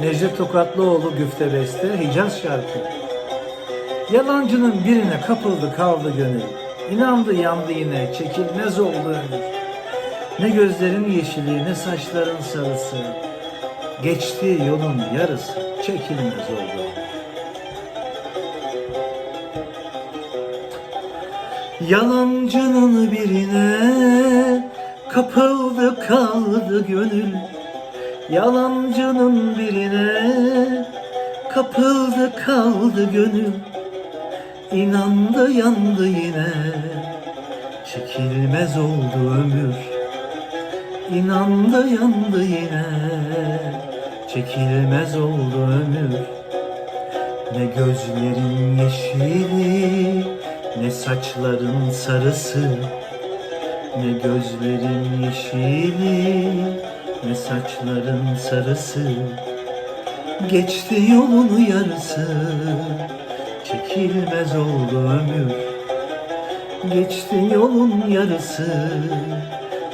Necdet Tokatlıoğlu güfte beste Hicaz şarkı. Yalancının birine kapıldı kaldı gönül. İnandı yandı yine çekilmez oldu ömür. Ne gözlerin yeşili ne saçların sarısı. Geçti yolun yarısı çekilmez oldu. Yalancının birine kapıldı kaldı gönül. Yalancının birine kapıldı kaldı gönül. İnandı yandı yine çekilmez oldu ömür. İnandı yandı yine çekilmez oldu ömür. Ne gözlerin yeşili ne saçların sarısı Ne gözlerin yeşili ne saçların sarısı. Geçti yolunu yarısı çekilmez oldu ömür. Geçti yolun yarısı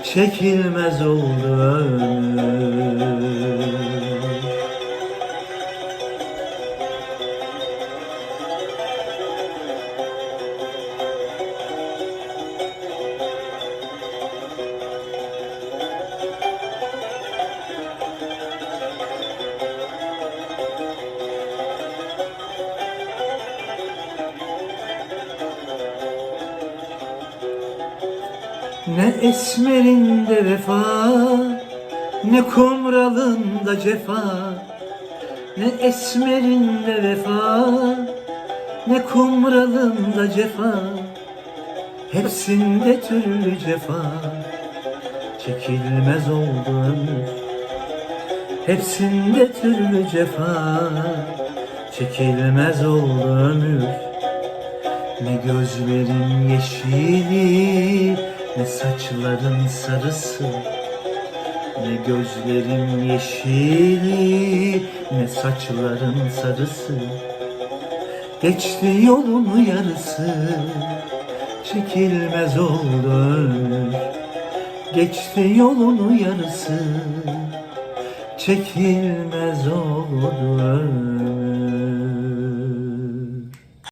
çekilmez oldu ömür Ne esmerinde vefa Ne kumralında cefa Ne esmerinde vefa Ne kumralında cefa. Hepsinde türlü cefa Çekilmez oldu ömür. Hepsinde türlü cefa Çekilmez oldu ömür. Ne gözlerin yeşili Ne saçların sarısı Ne gözlerin yeşili Ne saçların sarısı. Geçti yolunu yarısı Çekilmez oldu Geçti yolunu yarısı Çekilmez oldu